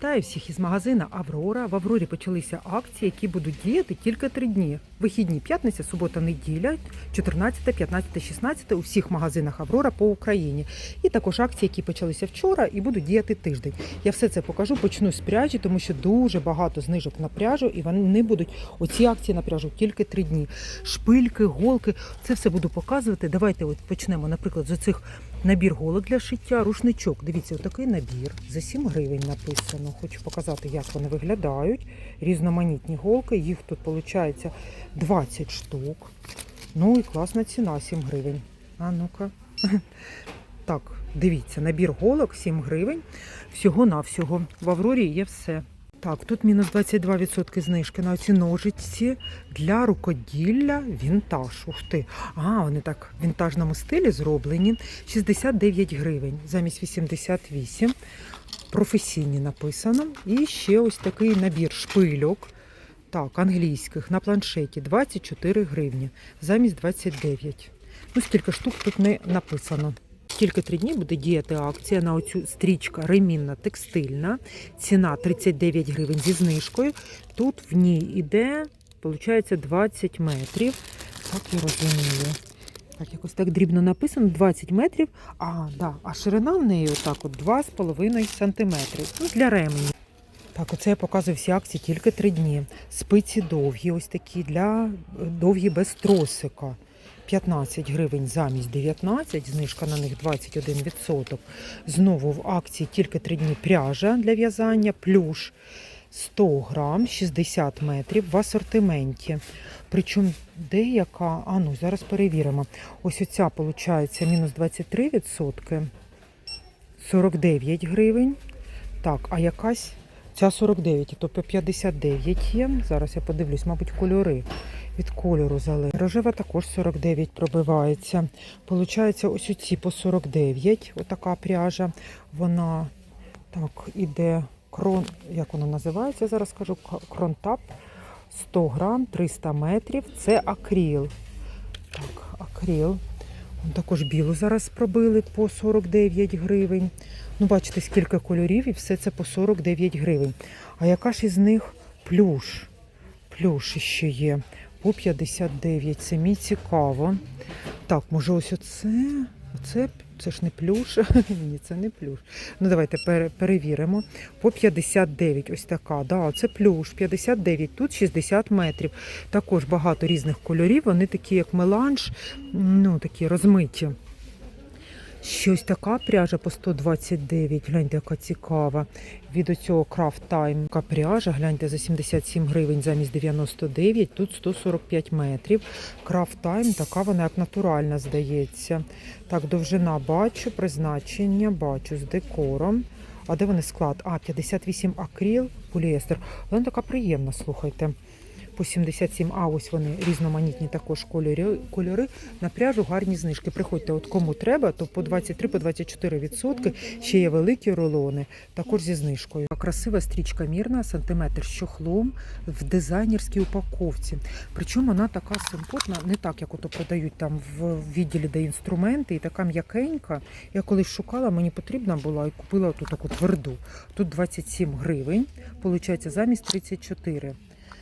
Вітаю всіх із магазина Аврора. В Аврорі почалися акції, які будуть діяти тільки три дні. Вихідні п'ятниця, субота, неділя, 14, 15, 16 у всіх магазинах Аврора по Україні. І також акції, які почалися вчора і будуть діяти тиждень. Я все це покажу. Почну з пряжі, тому що дуже багато знижок на пряжу, і вони будуть оці акції на пряжу тільки три дні. Шпильки, голки, це все буду показувати. Давайте от почнемо, наприклад, з оцих Набір голок для шиття, рушничок. Дивіться, отакий набір. За 7 гривень написано. Хочу показати, як вони виглядають. Різноманітні голки. Їх тут виходить 20 штук. Ну і класна ціна 7 гривень. А ну-ка. Так, дивіться, набір голок 7 гривень. Всього-навсього. В Аврорі є все. Так, тут мінус 22% знижки на ці ножиці для рукоділля вінтаж. Ух ти. А, вони так в вінтажному стилі зроблені. 69 гривень замість 88. Професійні написано. І ще ось такий набір шпильок. Так, англійських на планшеті 24 гривні замість 29. Ну, скільки штук тут не написано. Тільки три дні буде діяти акція на оцю стрічка ремінна текстильна. Ціна 39 гривень зі знижкою. Тут в ній іде, виходить, 20 метрів. Так я розумію. Так, якось так дрібно написано, 20 метрів, а, да, а ширина в неї отак от 2,5 сантиметрів. Ну, для ремені. Так, оце я показую всі акції тільки три дні. Спиці довгі, ось такі для довгі без тросика. 15 гривень замість 19, знижка на них 21%. Знову в акції тільки 3 дні пряжа для в'язання, плюш 100 грам, 60 метрів в асортименті. Причому деяка, а ну зараз перевіримо. Ось оця, виходить, мінус 23%, 49 гривень. Так, а якась ця 49, то по 59 є. Зараз я подивлюсь, мабуть, кольори від кольору залежить. Рожева також 49 пробивається. Получається, ось оці по 49, отака пряжа. Вона так іде крон, як вона називається, зараз скажу, К- кронтап 100 грам, 300 метрів. Це акріл. Так, акріл. Також білу зараз пробили по 49 гривень. Ну, бачите, скільки кольорів і все це по 49 гривень. А яка ж із них плюш? Плюш ще є по 59. Це мені цікаво. Так, може ось оце? Оце це ж не плюш. Ні, це не плюш. Ну давайте перевіримо. По 59, ось така. Да, це плюш. 59, тут 60 метрів. Також багато різних кольорів. Вони такі, як меланж, ну такі розмиті. Щось така пряжа по 129. Гляньте, яка цікава. Від оцього Time така пряжа. Гляньте за 77 гривень замість 99. Тут 145 метрів. Craft Time, така вона як натуральна, здається. Так, довжина бачу, призначення бачу з декором. А де вони склад? А, 58 акрил, поліестер. Вона така приємна, слухайте. По 77, а ось вони різноманітні також кольори, кольори. На пряжу гарні знижки. Приходьте, от кому треба, то по 23-24 відсотки. Ще є великі рулони, також зі знижкою. Красива стрічка мірна, сантиметр з чохлом в дизайнерській упаковці. Причому вона така симпотна, не так, як ото продають там в відділі, де інструменти, і така м'якенька. Я колись шукала, мені потрібна була і купила ту таку тверду. Тут 27 гривень, виходить, замість 34.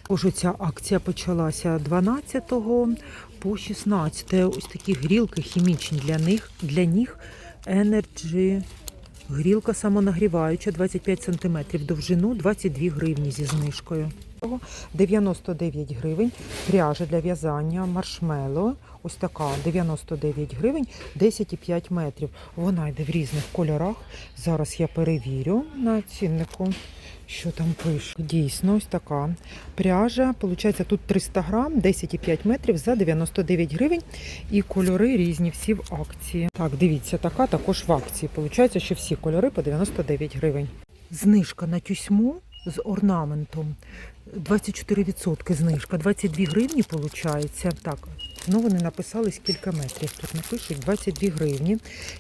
Тож ця акція почалася 12 по 16. Ось такі грілки хімічні для них, для них Energy. Грілка самонагріваюча 25 см довжину, 22 гривні зі знижкою. 99 гривень. Пряжа для в'язання, маршмело. Ось така 99 гривень, 10,5 метрів. Вона йде в різних кольорах. Зараз я перевірю на ціннику, що там пише. Дійсно, ось така пряжа. Получається, тут 300 грам, 10,5 метрів за 99 гривень. І кольори різні, всі в акції. Так, дивіться, така також в акції. Получається, що всі кольори по 99 гривень. Знижка на тюсьму з орнаментом. 24% знижка, 22 гривні виходить. Так, знову не написали скільки метрів. Тут напишуть 22 гривні.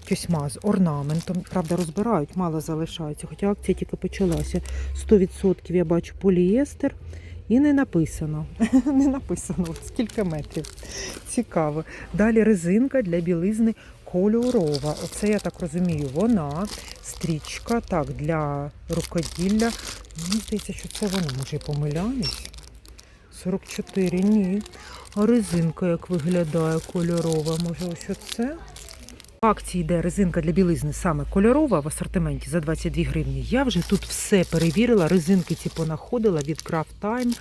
Тюсьма з орнаментом. Правда, розбирають, мало залишається. Хоча акція тільки почалася. 100% я бачу полієстер. І не написано. не написано, скільки метрів. Цікаво. Далі резинка для білизни кольорова. Оце я так розумію, вона стрічка так для рукоділля. Мені здається, що це воно, може, помиляюсь. 44, ні. А резинка як виглядає кольорова. Може, ось оце? В акції йде резинка для білизни саме кольорова в асортименті за 22 гривні. Я вже тут все перевірила. Резинки ці понаходила від Craft Time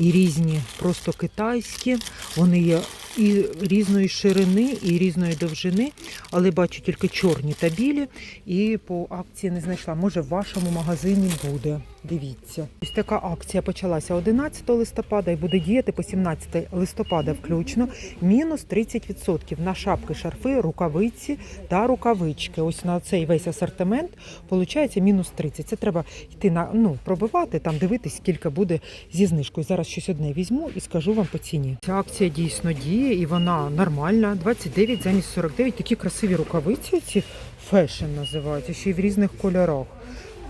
і різні, просто китайські. Вони є і різної ширини, і різної довжини, але бачу тільки чорні та білі. І по акції не знайшла. Може, в вашому магазині буде. Дивіться. Ось така акція почалася 11 листопада і буде діяти по 17 листопада включно. Мінус 30% на шапки, шарфи, рукавиці та рукавички. Ось на цей весь асортимент виходить мінус 30%. Це треба йти на ну пробивати, там дивитись, скільки буде зі знижкою. Зараз щось одне візьму і скажу вам по ціні. Ця акція дійсно діє і вона нормальна. 29 замість 49. Такі красиві рукавиці. Ці фешн називаються, ще й в різних кольорах.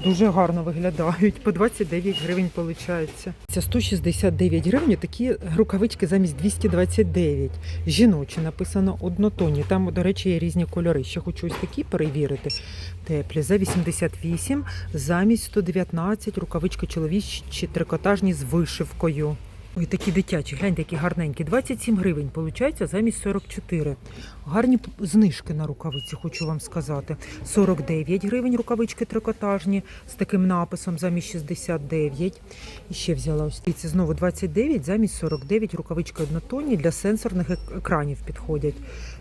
Дуже гарно виглядають. По 29 гривень виходить. Це 169 гривень. Такі рукавички замість 229. Жіночі написано однотонні. Там, до речі, є різні кольори. Ще хочу ось такі перевірити. Теплі за 88, замість 119, рукавички чоловічі трикотажні з вишивкою. Ой, такі дитячі, гляньте, які гарненькі. 27 гривень, виходить, замість 44. Гарні знижки на рукавиці, хочу вам сказати. 49 гривень рукавички трикотажні з таким написом замість 69. І ще взяла ось ці знову 29 замість 49 рукавички однотонні для сенсорних екранів підходять.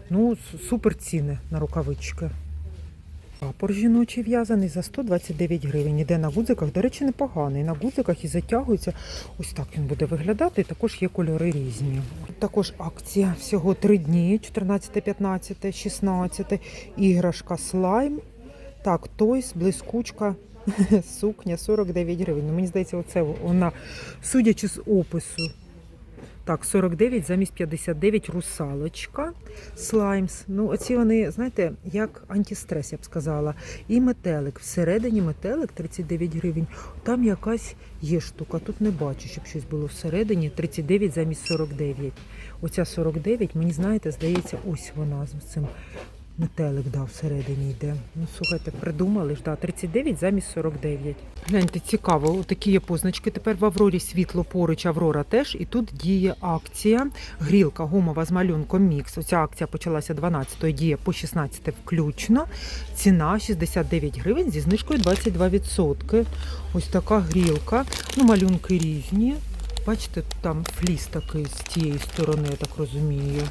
Ну, супер ціни на рукавички. Прапор жіночий в'язаний за 129 гривень. Іде на гудзиках, до речі, непоганий. На гудзиках і затягується. Ось так він буде виглядати. Також є кольори різні. Також акція всього 3 дні: 14, 15, 16. Іграшка слайм. Так, тойс, блискучка. Сукня 49 гривень. Ну, мені здається, оце вона, судячи з опису. Так, 49 замість 59 русалочка, слаймс. Ну, оці вони, знаєте, як антистрес, я б сказала. І метелик. Всередині метелик 39 гривень. Там якась є штука. Тут не бачу, щоб щось було всередині. 39 замість 49. Оця 49, мені знаєте, здається, ось вона з цим. Метелик да, всередині йде. Ну, слухайте, придумали ж, да, 39 замість 49. Гляньте, цікаво, такі є позначки. Тепер в Аврорі світло поруч, Аврора теж. І тут діє акція. Грілка гумова з малюнком мікс. Оця акція почалася 12-ї, діє по 16 включно. Ціна 69 гривень зі знижкою 22%. Ось така грілка. Ну, малюнки різні. Бачите, там фліс такий з тієї сторони, я так розумію.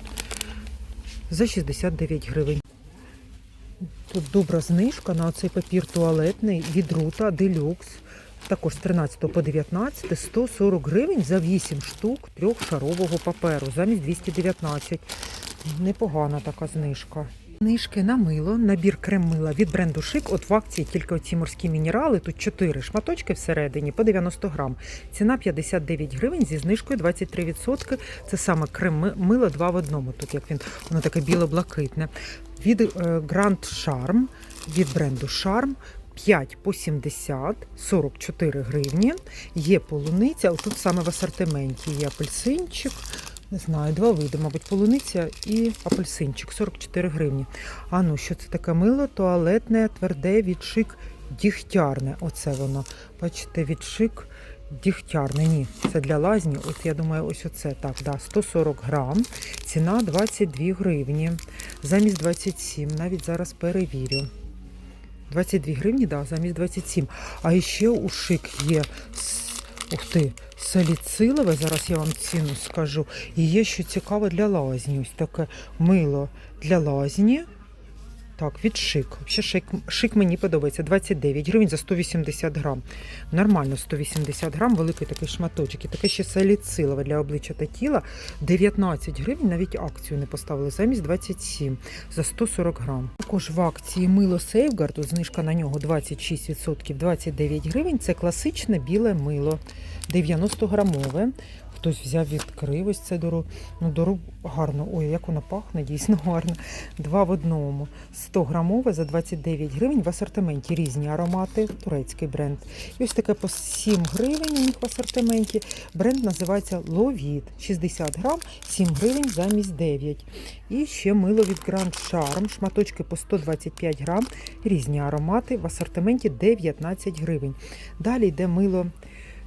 За 69 гривень. Тут добра знижка на цей папір туалетний від Рута Делюкс. Також з 13 по 19 140 гривень за 8 штук трьохшарового паперу замість 219. Непогана така знижка. Знижки на мило, набір крем мила від бренду Шик. От в акції тільки оці морські мінерали. Тут 4 шматочки всередині по 90 грам. Ціна 59 гривень зі знижкою 23%. Це саме крем мило 2 в одному. Тут як він, воно таке біло-блакитне. Від е, Grand Charm, від бренду Charm 5 по 70, 44 гривні. Є полуниця, тут саме в асортименті є апельсинчик. Не знаю, два види, мабуть, полуниця і апельсинчик 44 гривні. А ну, що це таке мило? Туалетне, тверде, відшик, дігтярне. Оце воно. Бачите, відшик дігтярне. Ні, це для лазні. От я думаю, ось оце так. Да, 140 грам. Ціна 22 гривні. Замість 27. Навіть зараз перевірю. 22 гривні, да, замість 27. А ще у шик є. Ух ти, саліцилове, зараз я вам ціну скажу. І є що цікаве для лазні. Ось таке мило для лазні. Так, від шик. Ще шик, шик мені подобається. 29 гривень за 180 грам. Нормально 180 грам, великий такий шматочок. І таке ще саліцилове для обличчя та тіла. 19 гривень, навіть акцію не поставили, замість 27 за 140 грам. Також в акції мило тут знижка на нього 26%, 29 гривень. Це класичне біле мило, 90 грамове. Хтось взяв, відкрив ось це дору. Ну, дору гарно. Ой, як воно пахне, дійсно гарно. Два в одному. 100 грамове за 29 гривень в асортименті різні аромати, турецький бренд. І ось таке по 7 гривень у них в асортименті. Бренд називається Ловіт. 60 грам, 7 гривень замість 9. І ще мило від Grand Charm, шматочки по 125 грам, різні аромати в асортименті 19 гривень. Далі йде мило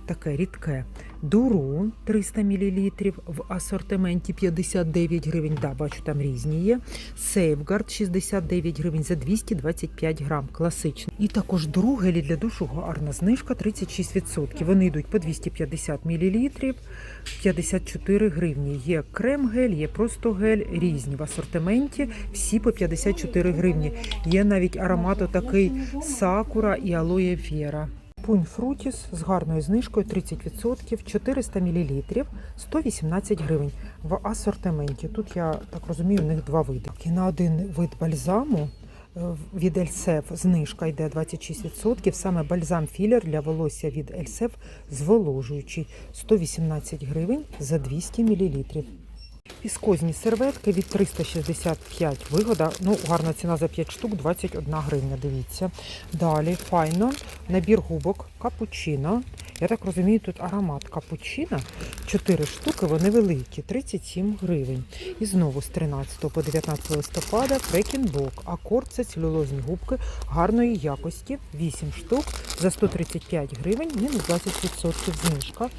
таке рідке. Дуру 300 мл в асортименті 59 гривень. Да, бачу, там різні є. Сейфгард 69 гривень за 225 грам. Класичний. І також Дуру гелі для душу гарна знижка 36%. Вони йдуть по 250 мл, 54 гривні. Є крем-гель, є просто гель, різні в асортименті, всі по 54 гривні. Є навіть аромат такий сакура і алоє вера. Пунь фрутіс з гарною знижкою 30%, 400 мл, 118 гривень в асортименті. Тут я так розумію, у них два види. І на один вид бальзаму е, від Ельсев знижка йде 26%. Саме бальзам філер для волосся від Ельсев зволожуючий 118 гривень за 200 мл. Віскозні серветки від 365 вигода. Ну, гарна ціна за 5 штук, 21 гривня, дивіться. Далі, файно, набір губок капучино. Я так розумію, тут аромат капучино. 4 штуки, вони великі, 37 гривень. І знову з 13 по 19 листопада Фрекінбок. Акорд це целюлозні губки гарної якості. 8 штук за 135 гривень, мінус 20% знижка.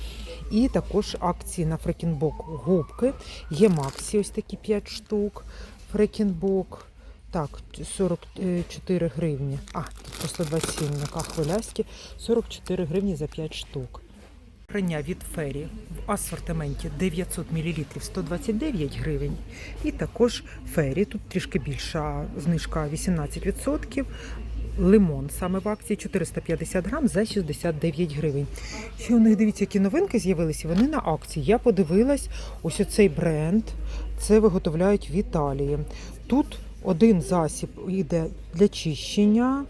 І також акції на Фрекінбок губки. Є Максі, ось такі 5 штук. Фрекінбок. Так, 44 гривні. А, тут по 127 на хвилясті. 44 гривні за 5 штук. Прання від Фері в асортименті 900 мл 129 гривень. І також Фері, тут трішки більша знижка 18%. Лимон саме в акції 450 грам за 69 гривень. Ще у них дивіться, які новинки з'явилися. Вони на акції. Я подивилась, ось оцей бренд. Це виготовляють в Італії. Тут один засіб йде для чищення,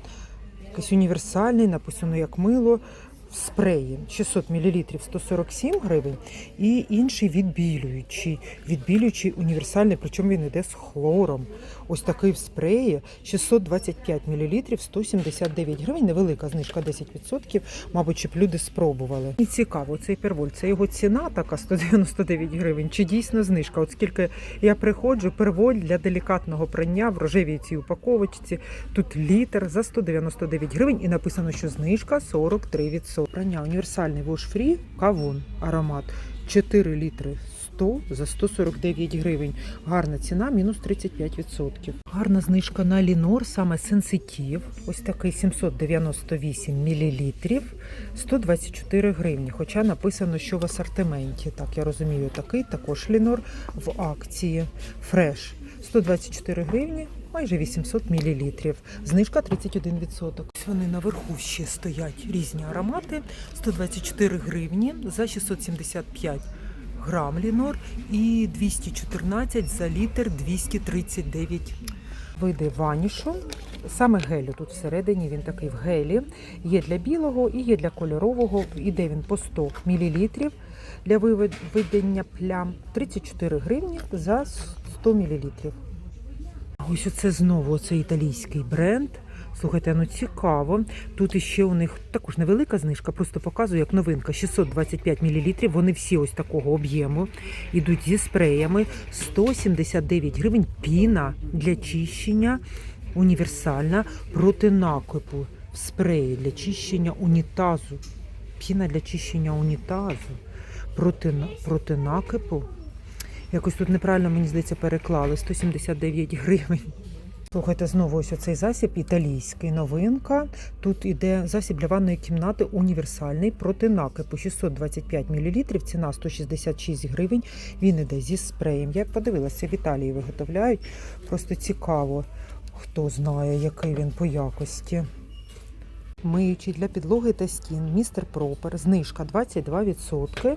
якийсь універсальний, написано як мило. Спреї 600 мл 147 гривень і інший відбілюючий. Відбілюючий універсальний, причому він йде з хлором. Ось такий в спреї 625 мл 179 гривень. Невелика знижка 10%. Мабуть, щоб люди спробували. І цікаво, цей перволь, це його ціна така 199 гривень. Чи дійсно знижка? От скільки я приходжу, перволь для делікатного прання в рожевій цій упаковочці. Тут літр за 199 гривень і написано, що знижка 43%. Прання універсальний Wash Free, кавун, аромат 4 літри 100 за 149 гривень. Гарна ціна, мінус 35%. Гарна знижка на Лінор, саме сенситив. Ось такий 798 мл, 124 гривні. Хоча написано, що в асортименті. Так, я розумію, такий також Лінор в акції. Фреш 124 гривні. Майже 800 мл. Знижка 31%. Вони наверху ще стоять різні аромати. 124 гривні за 675 грам лінор і 214 за літр 239 види ванішу. Саме гелю тут всередині він такий в гелі. Є для білого і є для кольорового. Іде він по 100 мл для виведення плям 34 гривні за 100 мл. Ось оце знову оце італійський бренд. Слухайте, ну цікаво. Тут іще у них також невелика знижка, просто показую як новинка. 625 мл. Вони всі ось такого об'єму. Ідуть зі спреями. 179 гривень. Піна для чищення універсальна проти накипу. Спреї для чищення унітазу. Піна для чищення унітазу проти, проти накипу. Якось тут неправильно, мені здається, переклали 179 гривень. Слухайте, знову ось оцей засіб італійський новинка. Тут іде засіб для ванної кімнати універсальний проти накипу 625 мл, ціна 166 гривень. Він іде зі спреєм. Я подивилася, в Італії виготовляють. Просто цікаво, хто знає, який він по якості. Миючий для підлоги та стін містер Пропер, знижка 22%,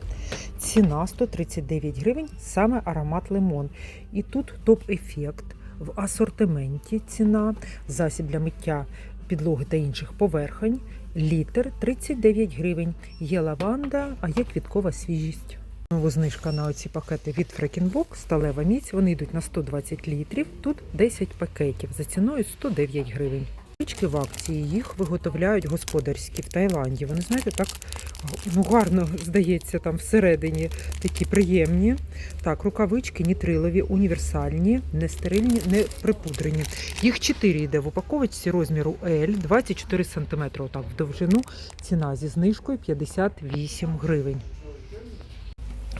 ціна 139 гривень, саме аромат лимон. І тут топ-ефект в асортименті ціна, засіб для миття підлоги та інших поверхень, літр 39 гривень. Є лаванда, а є квіткова свіжість. Знову знижка на оці пакети від Фрекінбок, сталева міць. Вони йдуть на 120 літрів. Тут 10 пакетів за ціною 109 гривень. Річки в акції їх виготовляють господарські в Таїланді. Вони, знаєте, так ну, гарно здається там всередині такі приємні. Так, рукавички нітрилові, універсальні, не стерильні, не припудрені. Їх 4 йде в упаковочці розміру L, 24 см отак в довжину. Ціна зі знижкою 58 гривень.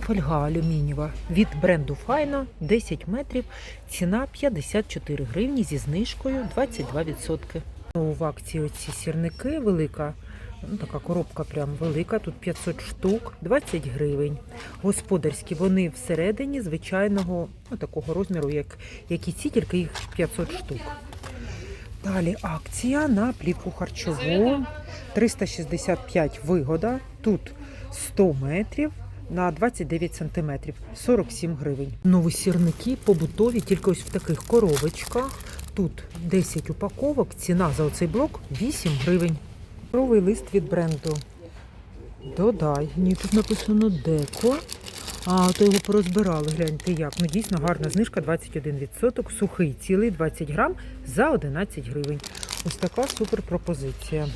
Фольга алюмінієва від бренду Файна 10 метрів. Ціна 54 гривні зі знижкою 22%. Ну, В акції оці сірники велика. Ну, така коробка прям велика, тут 500 штук, 20 гривень. Господарські вони всередині звичайного ну, такого розміру, як, як і ці, тільки їх 500 штук. Далі акція на плівку харчову 365 вигода. Тут 100 метрів на 29 сантиметрів, 47 гривень. Нові сірники побутові, тільки ось в таких коробочках. Тут 10 упаковок, ціна за оцей блок 8 гривень. Новий лист від бренду. Додай. Ні, тут написано деко. А, то його порозбирали, гляньте як. Ну дійсно гарна знижка 21%, сухий цілий 20 грам за 11 гривень. Ось така супер пропозиція.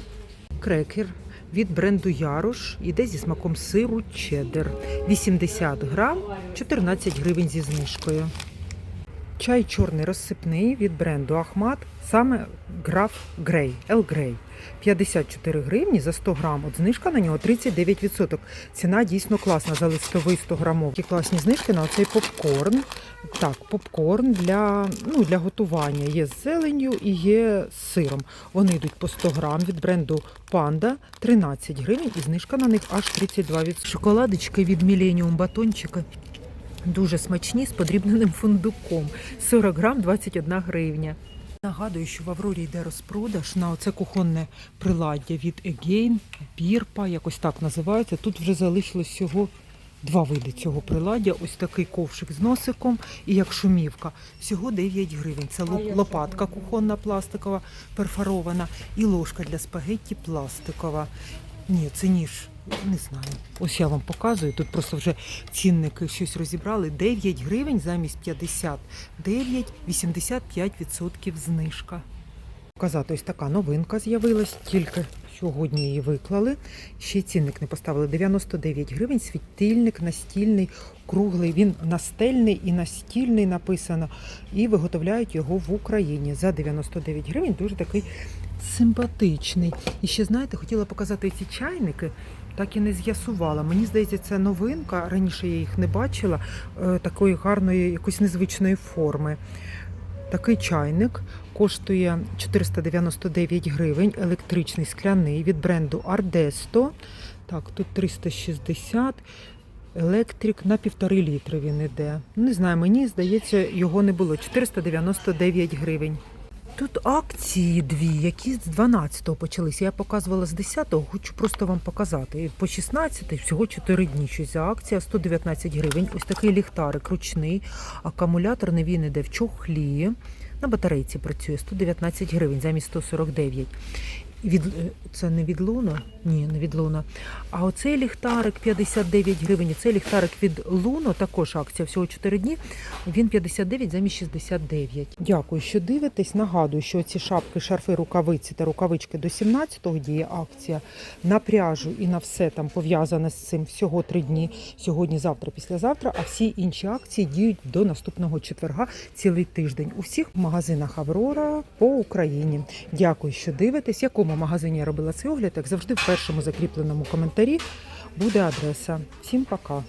Крекер від бренду Ярош іде зі смаком сиру чеддер. 80 грам, 14 гривень зі знижкою. Чай чорний розсипний від бренду Ахмат, саме Граф Грей, Ел Грей. 54 гривні за 100 грам. От знижка на нього 39%. Ціна дійсно класна за листовий 100 грамов. Такі класні знижки на оцей попкорн. Так, попкорн для, ну, для готування. Є з зеленню і є з сиром. Вони йдуть по 100 грам від бренду Панда 13 гривень і знижка на них аж 32%. Шоколадочки від Millennium батончики. Дуже смачні з подрібненим фундуком. 40 грам 21 гривня. Нагадую, що в Аврорі йде розпродаж на оце кухонне приладдя від Again, Бірпа, якось так називається. Тут вже залишилось всього два види цього приладдя. Ось такий ковшик з носиком і як шумівка. Всього 9 гривень. Це лопатка кухонна пластикова, перфорована, і ложка для спагетті пластикова. Ні, це ніж. Не знаю. Ось я вам показую. Тут просто вже цінники щось розібрали. 9 гривень замість 59, 85% знижка. Показати, ось така новинка з'явилась, тільки сьогодні її виклали. Ще цінник не поставили. 99 гривень, світильник настільний, круглий. Він настельний і настільний написано. І виготовляють його в Україні за 99 гривень. Дуже такий симпатичний. І ще, знаєте, хотіла показати ці чайники. Так і не з'ясувала. Мені здається, це новинка. Раніше я їх не бачила е, такої гарної, якоїсь незвичної форми. Такий чайник коштує 499 гривень, електричний скляний від бренду Ardesto. Так, тут 360. Електрик на півтори літри він іде. Не знаю, мені здається, його не було. 499 гривень. Тут акції дві, які з 12-го почалися. Я показувала з 10-го, хочу просто вам показати. По 16 всього 4 дні. Щось акція 119 гривень. Ось такий ліхтарик ручний, акумуляторний він іде в чохлі. На батарейці працює 119 гривень замість 149. Від, е, це не від Луна? Ні, не від Луна. А оцей ліхтарик 59 гривень. Оцей ліхтарик від Луно, також акція всього 4 дні. Він 59 замість 69. Дякую, що дивитесь. Нагадую, що ці шапки, шарфи, рукавиці та рукавички до 17-го діє акція на пряжу і на все там пов'язане з цим всього 3 дні. Сьогодні, завтра, післязавтра. А всі інші акції діють до наступного четверга цілий тиждень. У всіх магазинах Аврора по Україні. Дякую, що дивитесь. В якому магазині я робила цей огляд, як завжди, в першому закріпленому коментарі буде адреса. Всім пока.